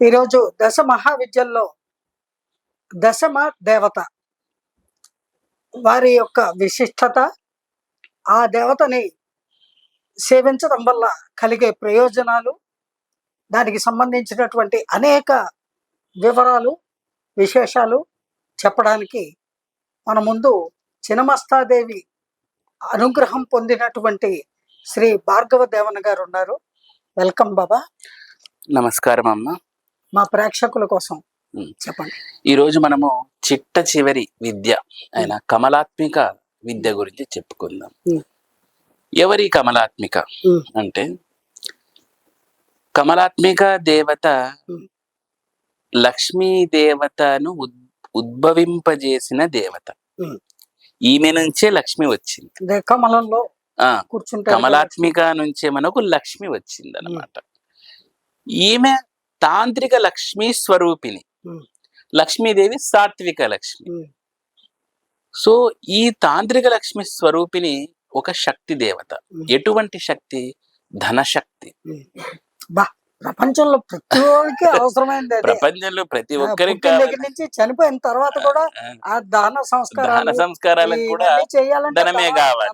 ఈరోజు దశ మహావిద్యల్లో దశమ దేవత. వారి యొక్క విశిష్టత ఆ దేవతని సేవించడం వల్ల కలిగే ప్రయోజనాలు దానికి సంబంధించినటువంటి అనేక వివరాలు విశేషాలు చెప్పడానికి మన ముందు చినమస్తాదేవి అనుగ్రహం పొందినటువంటి శ్రీ భార్గవ దేవన గారు ఉన్నారు. వెల్కమ్ బాబా. నమస్కారం అమ్మ మా ప్రేక్షకుల కోసం. చెప్పండి ఈ రోజు మనము చిట్ట చివరి విద్య అయిన కమలాత్మిక విద్య గురించి చెప్పుకుందాం. ఎవరి కమలాత్మిక. అంటే కమలాత్మిక దేవత. లక్ష్మీ దేవతను ఉద్- ఉద్భవింపజేసిన దేవత. ఈమె నుంచే లక్ష్మి వచ్చింది కమలంలో కూర్చుంటే కమలాత్మిక నుంచే మనకు లక్ష్మి వచ్చింది అనమాట ఈమె తాంత్రిక లక్ష్మీ స్వరూపిణి. లక్ష్మీదేవి సాత్విక లక్ష్మి. సో ఈ తాంత్రిక లక్ష్మి స్వరూపిణి ఒక శక్తి దేవత. ఎటువంటి శక్తి? ధనశక్తి ప్రపంచంలో ప్రతి ఒక్కరికి అవసరమైంది ప్రపంచంలో ప్రతి ఒక్కరికి దగ్గర నుంచి చనిపోయిన తర్వాత కూడా ఆ, దాన సంస్కారాలు సంస్కారాలకు కూడా ధనమే ధనం- కావాలి.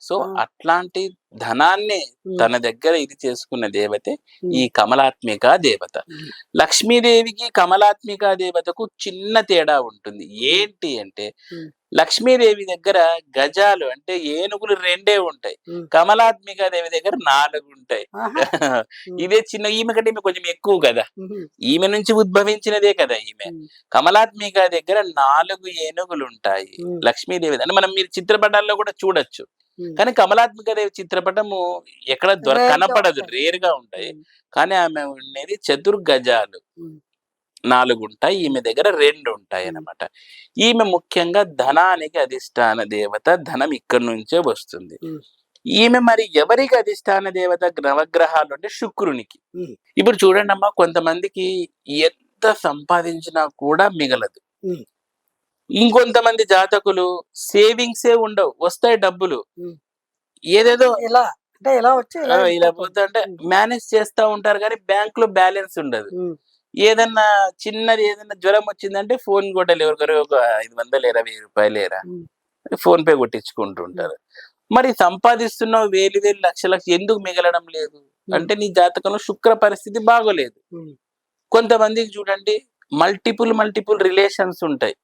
సో. అట్లాంటి ధనాన్ని. తన దగ్గర ఇది చేసుకున్న దేవతే. ఈ కమలాత్మిక దేవత. లక్ష్మీదేవికి కమలాత్మిక దేవతకు చిన్న తేడా ఉంటుంది ఏంటి అంటే. లక్ష్మీదేవి దగ్గర గజాలు అంటే ఏనుగులు రెండే ఉంటాయి. కమలాత్మిక దేవి దగ్గర నాలుగు ఉంటాయి. ఇదే చిన్న ఈమె కంటే ఈమె కొంచెం ఎక్కువ కదా. ఈమె నుంచి ఉద్భవించినదే కదా ఈమె. కమలాత్మిక దగ్గర నాలుగు ఏనుగులు ఉంటాయి. లక్ష్మీదేవి అంటే మనం మీరు చిత్రపటాల్లో కూడా చూడొచ్చు. కానీ కమలాత్మిక దేవి చిత్రపటము ఎక్కడ దొర కనపడదు. రేర్గా ఉంటాయి. కానీ ఆమె ఉండేది చతుర్గజాలు. నాలుగు ఉంటాయి ఈమె దగ్గర రెండు ఉంటాయి ఉమ్. అన్నమాట ఈమె ముఖ్యంగా ధనానికి అధిష్టాన దేవత ధనం ఇక్కడి నుంచే వస్తుంది. ఈమె మరి ఎవరికి అధిష్టాన దేవత నవగ్రహాలు అంటే శుక్రునికి. ఇప్పుడు చూడండి అమ్మా కొంతమందికి ఎంత సంపాదించినా కూడా మిగలదు. ఇంకొంతమంది జాతకులు సేవింగ్సే ఉండవు వస్తాయి డబ్బులు. ఏదేదో ఇలా అంటే ఇలా వచ్చి ఇలా వెళ్ళిపోతుంది. పోతుంటే మేనేజ్ చేస్తా ఉంటారు కానీ బ్యాంక్లో బ్యాలెన్స్ ఉండదు. ఏదన్నా చిన్నది ఏదన్నా జ్వరం వచ్చిందంటే ఫోన్ కొట్టాలి ఎవరికొరు ఒక ఐదు వందలు లేరా వెయ్యి రూపాయలు లేరా ఉమ్. ఫోన్ పే కొట్టించుకుంటూ ఉంటారు మరి సంపాదిస్తున్నావు వేలు వేలు లక్షలకు ఎందుకు మిగలడం లేదు అంటే నీ జాతకంలో శుక్ర పరిస్థితి బాగోలేదు. కొంతమందికి చూడండి మల్టిపుల్ మల్టిపుల్ రిలేషన్స్ ఉంటాయి.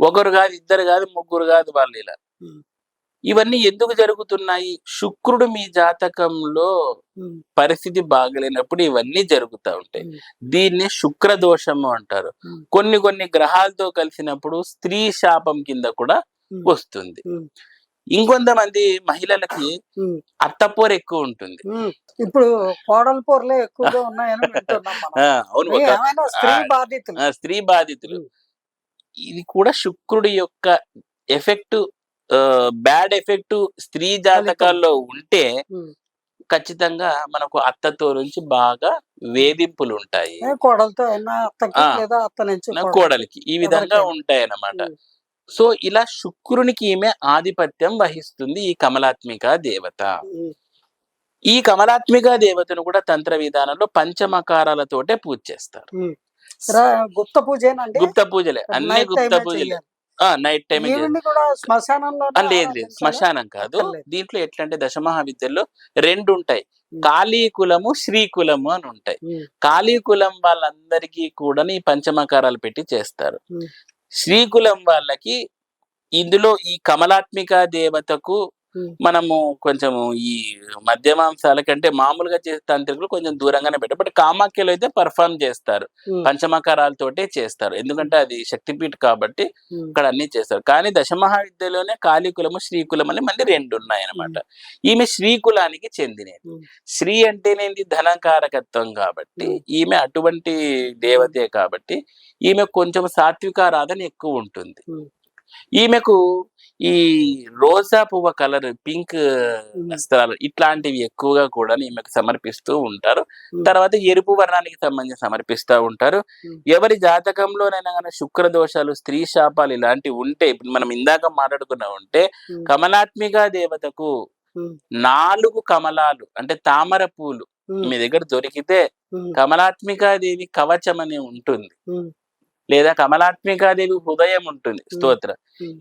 ఒకరు కాదు ఇద్దరు కాదు ముగ్గురు కాదు వాళ్ళు ఇలా. ఇవన్నీ ఎందుకు జరుగుతున్నాయి శుక్రుడు మీ జాతకంలో. పరిస్థితి బాగలేనప్పుడు ఇవన్నీ జరుగుతూ ఉంటాయి. దీన్ని శుక్ర దోషము అంటారు. కొన్ని కొన్ని గ్రహాలతో కలిసినప్పుడు స్త్రీ శాపం కింద కూడా. వస్తుంది. ఇంకొంతమంది మహిళలకి. అత్తపోరు ఎక్కువ ఉంటుంది. ఇప్పుడు కోడల పోర్లే ఎక్కువగా ఉన్నాయని అవును స్త్రీ బాధితులు ఆ, స్త్రీ బాధితులు ఇది కూడా శుక్రుడి యొక్క ఎఫెక్ట్ బ్యాడ్ ఎఫెక్ట్ స్త్రీ జాతకాల్లో ఉంటే. ఖచ్చితంగా మనకు అత్తతో నుంచి బాగా వేధింపులు ఉంటాయి కోడలతో. కోడలికి ఈ విధంగా. ఉంటాయి అన్నమాట. సో ఇలా శుక్రునికి ఈమె ఆధిపత్యం వహిస్తుంది ఈ కమలాత్మిక దేవత. ఈ కమలాత్మిక దేవతను కూడా తంత్ర విధానంలో పంచమకారాలతోటే పూజ చేస్తారు. గుప్త పూజేనండి? గుప్త పూజలే అన్ని నైట్ గుప్త పూజలే. నైట్ టైం లేదు లేదు శ్మశానం కాదు. దీంట్లో ఎట్లా అంటే రెండు ఉంటాయి కాళీ కులము శ్రీ కులము అని ఉంటాయి. కాళీ కులం వాళ్ళందరికీ కూడా ఈ పంచమకారాలు పెట్టి చేస్తారు. శ్రీకులం వాళ్ళకి ఇందులో ఈ కమలాత్మిక దేవతకు మనము కొంచెము ఈ మధ్యమాంసాల కంటే మామూలుగా చేసే తాంత్రికులు కొంచెం దూరంగానే పెట్టారు. బట్ కామాఖ్యలో అయితే పర్ఫామ్ చేస్తారు. పంచమకారాలతోటే చేస్తారు. ఎందుకంటే అది శక్తిపీఠ కాబట్టి ఇక్కడ అన్ని చేస్తారు. కానీ దశమహావిద్యలోనే కాళీకులము శ్రీకులం అని మళ్ళీ రెండు ఉన్నాయి అన్నమాట ఈమె శ్రీకులానికి చెందినది. శ్రీ అంటేనేది ధనకారకత్వం కాబట్టి. ఈమె అటువంటి దేవతే కాబట్టి ఈమె కొంచెం సాత్వికారాధన ఎక్కువ ఉంటుంది. ఈమెకు ఈ రోజా పువ్వు కలర్ పింక్. వస్త్రాలు ఇట్లాంటివి ఎక్కువగా కూడా ఈమెకు సమర్పిస్తూ ఉంటారు. తర్వాత ఎరుపు వర్ణానికి సంబంధించి సమర్పిస్తూ ఉంటారు. ఎవరి జాతకంలోనైనా కానీ శుక్ర దోషాలు స్త్రీ శాపాలు ఇలాంటివి ఉంటే ఇప్పుడు మనం ఇందాక మాట్లాడుకున్నా ఉంటే. కమలాత్మిక దేవతకు. నాలుగు కమలాలు అంటే తామర పూలు. మీ దగ్గర దొరికితే కమలాత్మికాదేవి కవచం అని ఉంటుంది లేదా కమలాత్మికాదేవి హృదయం ఉంటుంది. స్తోత్ర.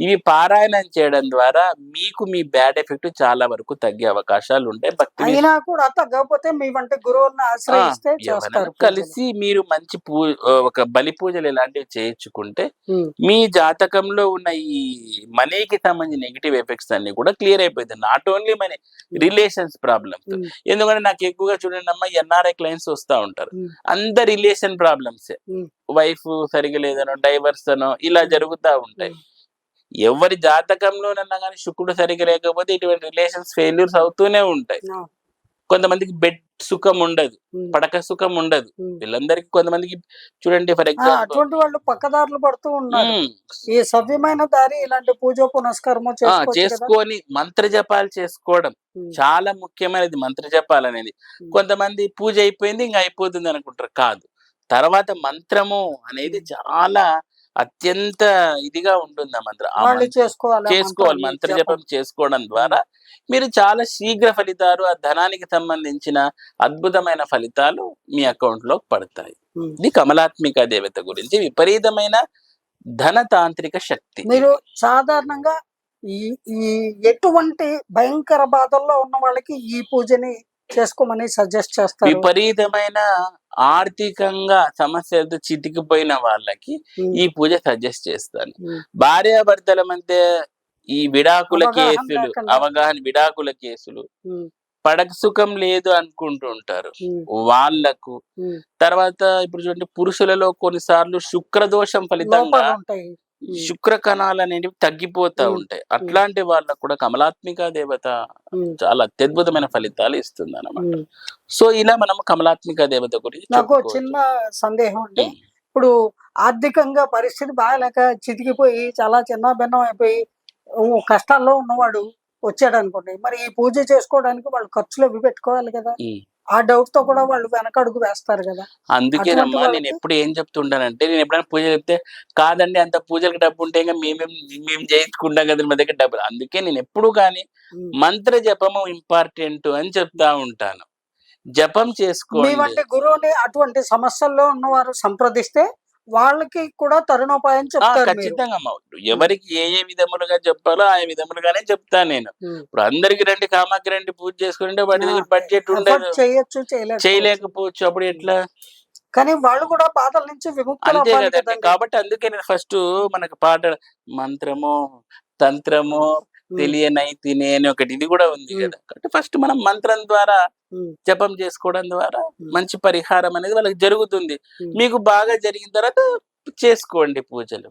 ఇవి పారాయణం చేయడం ద్వారా మీకు మీ బ్యాడ్ ఎఫెక్ట్ చాలా వరకు తగ్గే అవకాశాలు ఉంటాయి. భక్తి అయినా కూడా మీ వంటి గురువులను ఆశ్రయిస్తే చేస్తారు కలిసి మీరు మంచి పూ ఒక బలి పూజలు ఇలాంటివి చేయించుకుంటే మీ జాతకంలో ఉన్న ఈ మనీకి సంబంధించిన నెగిటివ్ ఎఫెక్ట్స్ అన్ని కూడా క్లియర్ అయిపోతుంది not only money relations problem um, ఎందుకంటే నాకు ఎక్కువగా చూడండి అమ్మా ఎన్ఆర్ఐ క్లయింట్స్ వస్తా ఉంటారు. అందరు రిలేషన్ ప్రాబ్లమ్స్. వైఫ్ సరిగా లేదనో డైవర్స్ అనో ఇలా జరుగుతా ఉంటాయి. ఎవరి జాతకంలోనన్నా కానీ శుక్రుడు సరిగా లేకపోతే ఇటువంటి రిలేషన్స్ ఫెయిల్యూర్స్ అవుతూనే ఉంటాయి. కొంతమందికి బెడ్ సుఖం ఉండదు ఉమ్, పడక సుఖం ఉండదు. ఉమ్. వీళ్ళందరికీ కొంతమందికి చూడండి ఫర్ ఎగ్జాంపుల్ అటువంటి వాళ్ళు పక్కదారులు పడుతూ ఉన్నారు. ఈ సవ్యమైన దారి ఇలాంటి పూజ పునస్కారము కదా? చేసుకొని మంత్ర జపాలు చేసుకోవడం చాలా ముఖ్యమైనది మంత్ర జపాలు అనేది. కొంతమంది పూజ అయిపోయింది ఇంకా అయిపోతుంది అనుకుంటారు. కాదు. తర్వాత మంత్రము అనేది చాలా అత్యంత ఇదిగా ఉంటుంది ఆ మంత్రం. చేసుకోవాలి మంత్ర? జపం. చేసుకోవడం ద్వారా మీరు చాలా శీఘ్ర ఫలితాలు ఆ ధనానికి సంబంధించిన అద్భుతమైన ఫలితాలు మీ అకౌంట్లో పడతాయి. ఇది కమలాత్మిక దేవత గురించి విపరీతమైన ధన తాంత్రిక శక్తి. మీరు సాధారణంగా ఈ ఈ ఎటువంటి భయంకర బాధల్లో ఉన్న వాళ్ళకి ఈ పూజని చేసుకోమని సజెస్ట్ చేస్తారు? విపరీతమైన ఆర్థికంగా సమస్యలతో చితికిపోయిన వాళ్ళకి ఈ పూజ సజెస్ట్ చేస్తాను. భార్యాభర్తల మధ్య ఈ విడాకుల కేసులు. అవగాహన విడాకుల కేసులు పడక సుఖం లేదు అనుకుంటూ ఉంటారు. వాళ్ళకు. తర్వాత ఇప్పుడు చూడండి పురుషులలో కొన్నిసార్లు శుక్రదోషం ఫలితంగా శుక్ర కణాలు అనేవి తగ్గిపోతా. ఉంటాయి అట్లాంటి వాళ్ళకు కూడా కమలాత్మిక దేవత చాలా అత్యద్భుతమైన ఫలితాలు ఇస్తుంది అన్నమాట ఉమ్. సో ఇలా మనం కమలాత్మిక దేవత గురించి నాకు. చిన్న సందేహం అండి. ఇప్పుడు ఆర్థికంగా పరిస్థితి బాగాలేక చితికిపోయి చాలా చిన్న భిన్నం అయిపోయి కష్టాల్లో ఉన్నవాడు వచ్చాడు అనుకోండి మరి ఈ పూజ చేసుకోవడానికి వాళ్ళు ఖర్చులు పెట్టుకోవాలి కదా. ఆ డౌట్తో కూడా వాళ్ళు వెనకడుగు వేస్తారు కదా. అందుకేనమ్మా అటువంటి నేను ఎప్పుడు ఏం చెప్తుంటానంటే నేను ఎప్పుడైనా పూజ చెప్తే కాదండి అంత పూజలకు డబ్బు ఉంటే ఇంకా మేమేం మేము చేయించుకుంటాం కదా మా దగ్గర డబ్బులు. అందుకే నేను ఎప్పుడు కానీ. మంత్ర జపము ఇంపార్టెంట్ అని చెప్తా ఉంటాను. జపం చేసుకోండి. గురువుని అటువంటి సమస్యల్లో ఉన్నవారు సంప్రదిస్తే వాళ్ళకి కూడా తరుణోపాయం చెప్తారు ఖచ్చితంగా అమ్మా ఎవరికి ఏ ఏ విధములుగా చెప్పాలో ఆ విధములుగానే చెప్తాను నేను. ఇప్పుడు అందరికి రండి కామాకి రండి పూజ చేసుకుంటే వాటి దగ్గర బడ్జెట్ ఉండదు. చేయొచ్చు చేయలేక చేయలేకపోవచ్చు. అప్పుడు ఎట్లా? కానీ వాళ్ళు కూడా బాధల నుంచి కదండి. కాబట్టి అందుకే నేను ఫస్ట్ మనకు పాట మంత్రము తంత్రము తెలియనై తినే అని ఒకటి ఇది కూడా ఉంది. కదా కాబట్టి ఫస్ట్ మనం మంత్రం ద్వారా జపం చేసుకోవడం ద్వారా. మంచి పరిహారం అనేది వాళ్ళకి జరుగుతుంది. మీకు బాగా జరిగిన తర్వాత చేసుకోండి పూజలు